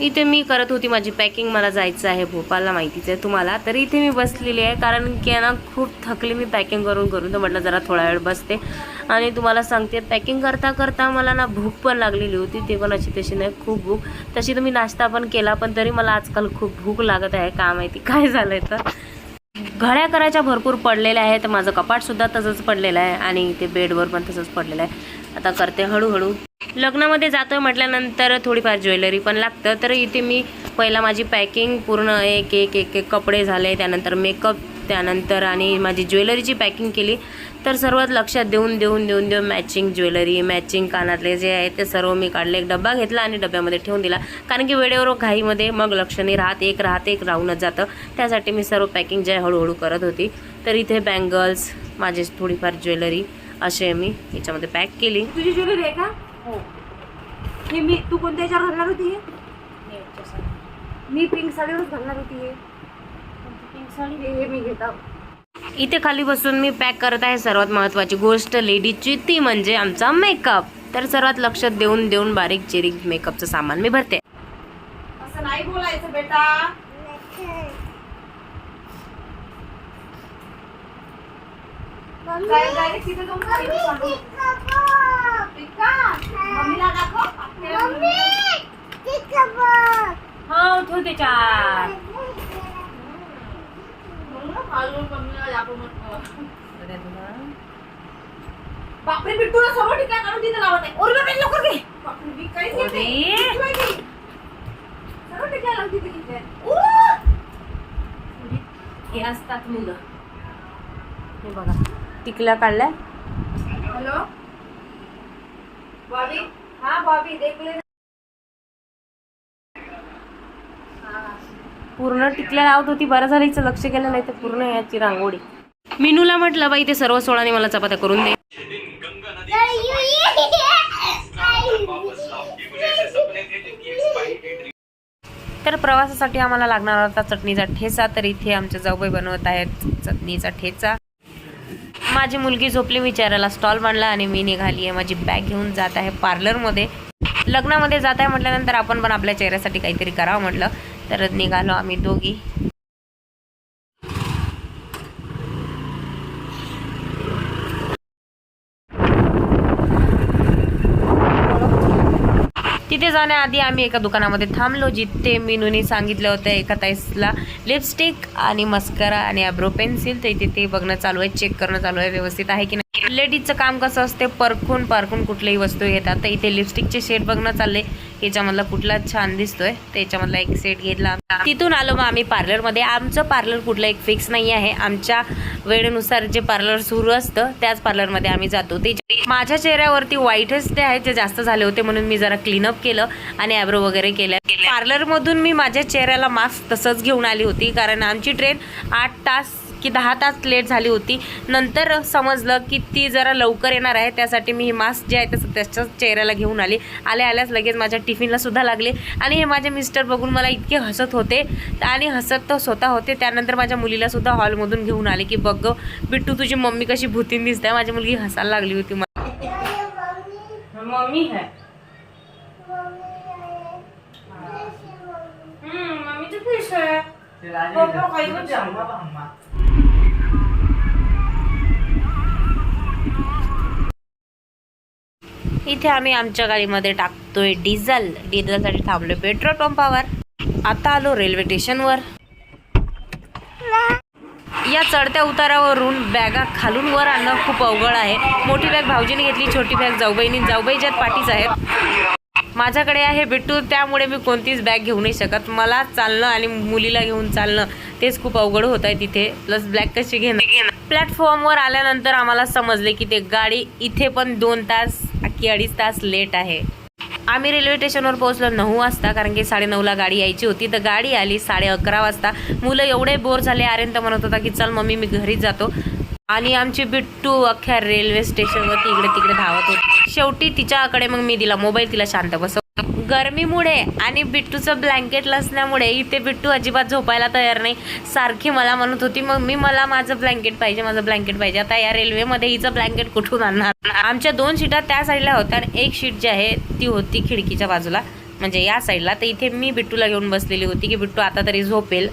इथे मी करत होती माझी पॅकिंग मला जायचं आहे भोपाळला माहितीच आहे तुम्हाला. तर इथे मी बसलेली आहे कारण की ना खूप थकली मी पॅकिंग करून करून. तर म्हटलं जरा थोडा वेळ बसते. आणि तुम्हाला सांगते पॅकिंग करता करता मला ना भूक पण लागलेली होती. ते पण अशी तशी नाही खूप भूक. तशी तर मी नाश्ता पण केला पण तरी मला आजकाल खूप भूक लागत आहे. का माहिती काय झालं आहे तर. घड्या करायच्या भरपूर पडलेल्या आहेत. माझं कपाटसुद्धा तसंच पडलेलं आहे. आणि ते बेडवर पण तसंच पडलेलं आहे. आता करते हळूहळू. लग्नामध्ये जातं म्हटल्यानंतर थोडीफार ज्वेलरी पण लागतं. तर इथे मी पहिला माझी पॅकिंग पूर्ण एक एक एक एक कपडे झाले त्यानंतर मेकअप त्यानंतर आणि माझी ज्वेलरीची पॅकिंग केली. तर सर्वात लक्षात देऊन देऊन देऊन देऊन मॅचिंग ज्वेलरी मॅचिंग कानातले जे आहे ते सर्व मी काढले. एक डब्बा घेतला आणि डब्यामध्ये ठेवून दिला. कारण की वेळेवर घाईमध्ये मग लक्ष नाही राहत. एक राहत एक राहूनच जातं. त्यासाठी मी सर्व पॅकिंग जे हळूहळू करत होती. तर इथे बँगल्स माझे थोडीफार ज्वेलरी असे मी याच्यामध्ये पॅक केली. तुझी ज्वेलरी आहे का? हो. हे मी तू कोणत्या याच्यावर घालणार होती हे? मी पिंक साडीवरच घालणार होती हे. हे- हे मी घेता इथे खाली बसून मी पॅक करत आहे सर्वात महत्त्वाची गोष्ट लेडीजची ती म्हणजे आमचा मेकअप तर सर्वात लक्ष देऊन देऊन बारीक चिरीक मेकअपचं सामान मी भरते. असं नाही बोलायचं बेटा. काय तिथे जाऊन सांगू. म्हटलं. बापरे बिट्टूला सर्व ठिकाण काढून तिथे लावत आहे. नाही लवकर घे. बापरे मी घेत? सर्व ठिकाण तिथे! हे असतात मुलं. हे बघा. टिकल्या काढल्या. हॅलो? बॉबी हा बॉबी देखले पूर्ण टिकल्या लावत होती. बरं झालं हिचं लक्ष गेलं नाही तर पूर्ण याची रांगोळी. मिनूला म्हटलं बाई ते सर्व सोळाने मला चपात्या करून दे. तर प्रवासासाठी आम्हाला लागणार होता चटणीचा ठेचा. तर इथे आमच्या जाऊबाई बनवत आहेत चटणीचा ठेचा. माझी मुलगी झोपली विचारायला स्टॉल मांडला आणि मी निघाली आहे. माझी बॅग घेऊन जात आहे पार्लरमध्ये. लग्नामध्ये जात आहे म्हटल्यानंतर आपण पण आपल्या चेहऱ्यासाठी काहीतरी करावं म्हटलं. तर निघालो आम्ही दोघी. तिथे जाण्याआधी आम्ही एका दुकानामध्ये थांबलो जिथे मीनूने सांगितलं होतं एका ताईसला लिपस्टिक आणि मस्करा आणि आयब्रो पेन्सिल तर इथे ते बघणं चालू आहे चेक करणं चालू आहे व्यवस्थित आहे की नाही? लेडीजचं काम कसं असते? परखून पारखून कुठल्याही वस्तू घेतात. तर इथे लिपस्टिकचे शेड बघणं चालले याच्यामधला कुठला छान दिसतोय. त्याच्यामधला एक सेट घेतला तिथून आलो मग आम्ही पार्लरमध्ये आमचं पार्लर कुठलं एक फिक्स नाही आहे. आमच्या वेळेनुसार जे पार्लर सुरू असतं त्याच पार्लरमध्ये आम्ही जातो. ते माझ्या चेहऱ्यावरती व्हाईटच ते आहेत जे जास्त झाले होते म्हणून मी जरा क्लीनअप केलं आणि ॲब्रो वगैरे केलं पार्लरमधून मी माझ्या चेहऱ्याला मास्क तसंच घेऊन आली होती. कारण आमची ट्रेन आठ तास की दहा तास लेट झाली होती. नंतर समजलं की ती जरा लवकर येणार आहे. त्यासाठी मी ही मास्क जे आहे तसं त्याच्याच चेहऱ्याला घेऊन आली. आल्या आल्याच लगेच माझ्या टिफिनला सुद्धा लागले. आणि हे माझे मिस्टर बघून मला इतके हसत होते. आणि हसत तर स्वतः होते. त्यानंतर माझ्या मुलीला सुद्धा हॉलमधून घेऊन आले की बघ गं, बिट्टू तुझी मम्मी कशी भूतीन दिसते. माझी मुलगी हसायला लागली होती मला. मम्मी है? मम्मी तो फिश है इथे आम्ही आमच्या गाडीमध्ये टाकतोय डिझेल. डिझेलसाठी थांबलोय पेट्रोल पंपावर. आता आलो रेल्वे स्टेशनवर. या चढत्या उतारावरून बॅगा खालून वर आणणं खूप अवघड आहे. मोठी बॅग भाऊजीने घेतली छोटी बॅग जाऊबाईनी. जाऊबाई ज्यात पाठीच आहेत माझ्याकडे आहे बिट्टू त्यामुळे मी कोणतीच बॅग घेऊ नाही शकत. मला चालणं आणि मुलीला घेऊन चालणं तेच खूप अवघड होत आहे तिथे. प्लस ब्लॅक कशी घेणं प्लॅटफॉर्मवर आल्यानंतर आम्हाला समजले की ते गाडी इथे पण दोन तास की अडीच तास लेट आहे. आम्ही रेल्वे स्टेशनवर पोहोचलो नऊ वाजता कारण की साडेनऊला गाडी यायची होती. तर गाडी आली साडे अकरा वाजता. मुलं एवढे बोर झाले आर्यंत म्हणत होता की चल मम्मी मी घरीच जातो. आणि आमची बिट्टू अख्ख्या रेल्वे स्टेशनवरती इकडे तिकडे धावत होती. शेवटी तिच्याकडे मग मी दिला मोबाईल तिला शांत बसव गरमीमुळे आणि बिट्टूचं ब्लँकेट नसल्यामुळे इथे बिट्टू अजिबात झोपायला तयार नाही. सारखी मला म्हणत होती मग मी मला माझं ब्लँकेट पाहिजे माझं ब्लँकेट पाहिजे. आता या रेल्वेमध्ये हिचं ब्लँकेट कुठून आणणार? आमच्या दोन सीटा त्या साईडला होत्या आणि एक सीट जी आहे ती होती खिडकीच्या बाजूला. म्हणजे या साईडला. तर इथे मी बिट्टूला घेऊन बसलेली होती की बिट्टू आता तरी झोपेल.